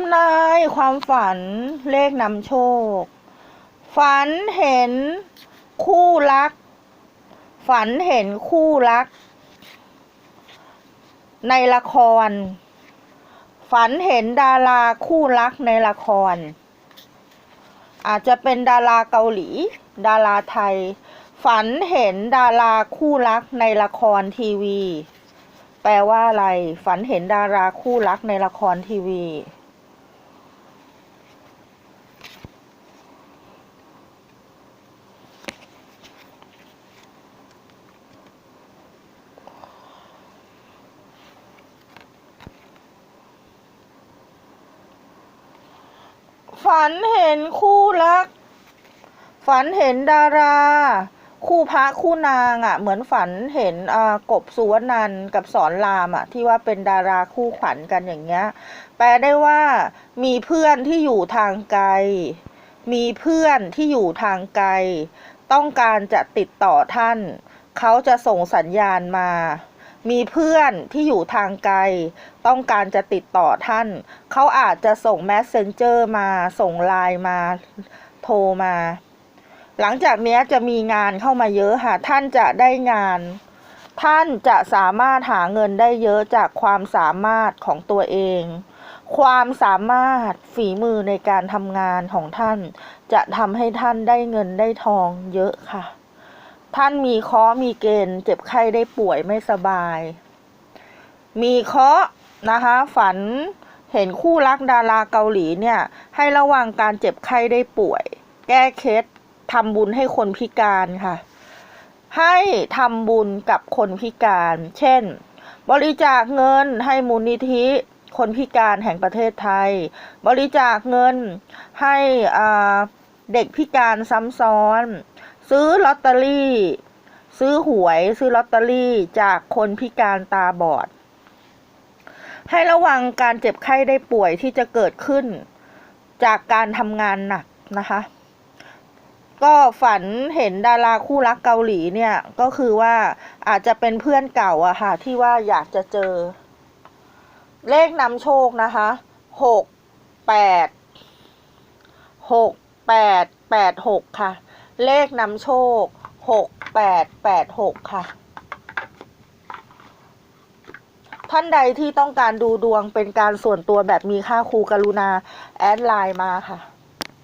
ำนายความฝันเลขนำโชค ฝันเห็นคู่รัก ฝันเห็นคู่รัก ในละคร ฝันเห็นดาราคู่รักในละคร อาจจะเป็นดาราเกาหลี ดาราไทย ฝันเห็นดาราคู่รักในละครทีวีแปลว่าอะไร ฝันเห็นดาราคู่รักในละครทีวี ฝันเห็นคู่รัก ฝันเห็นดารา คู่พระคู่นางอะ่ะ เหมือนฝันเห็นกบสุวรรณันกับสอนรามอะ่ะ ที่ว่าเป็นดาราคู่ขวัญกันอย่างเงี้ย แปลได้ว่ามีเพื่อนที่อยู่ทางไกล มีเพื่อนที่อยู่ทางไกล ต้องการจะติดต่อท่าน เขาจะส่งสัญญาณมา มีเพื่อนที่อยู่ทางไกล ต้องการจะติดต่อท่าน เขาอาจจะส่ง messenger มาส่งไลน์มาโทรมา หลังจากนี้จะมีงานเข้ามาเยอะค่ะ ท่านจะได้งาน ท่านจะสามารถหาเงินได้เยอะจากความสามารถของตัวเอง ความสามารถฝีมือในการทำงานของท่าน จะทำให้ท่านได้เงินได้ทองเยอะค่ะ ท่านมีเคาะมีเกณฑ์ เจ็บไข้ได้ป่วยไม่สบาย มีเคาะนะคะ ฝันเห็นคู่รักดาราเกาหลีเนี่ย ให้ระวังการเจ็บไข้ได้ป่วย แก้เคล็ดทำบุญให้คนพิการค่ะ ให้ทำบุญกับคนพิการ เช่น บริจาคเงินให้มูลนิธิคนพิการแห่งประเทศไทย บริจาคเงินให้เด็กพิการซ้ำซ้อน ซื้อลอตเตอรี่ ซื้อหวยซื้อลอตเตอรี่จากคนพิการตาบอด ให้ระวังการเจ็บไข้ได้ป่วยที่จะเกิดขึ้น จากการทำงานหนักนะคะ ก็ฝันเห็นดาราคู่รักเกาหลีเนี่ยก็คือว่าอาจจะเป็นเพื่อนเก่าอะค่ะ ที่ว่าอยากจะเจอ เลขนำโชคนะคะหกแปดหกแปดแปดหกค่ะ เลขนำโชคหกแปดแปดหกค่ะ ท่านใดที่ต้องการดูดวงเป็นการส่วนตัวแบบมีค่าครูกรุณา แอดไลน์มาค่ะ